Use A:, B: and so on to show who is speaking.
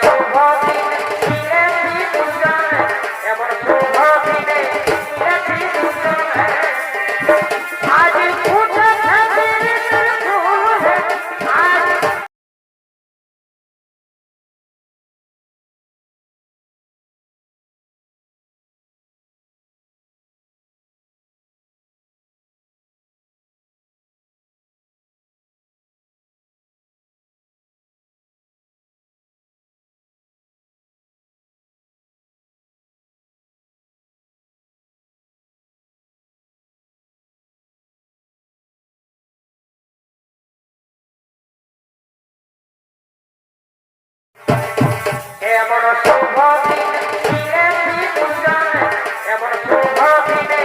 A: শুভ দিনে এমন শুভ দিনে এমন শুভ দিনে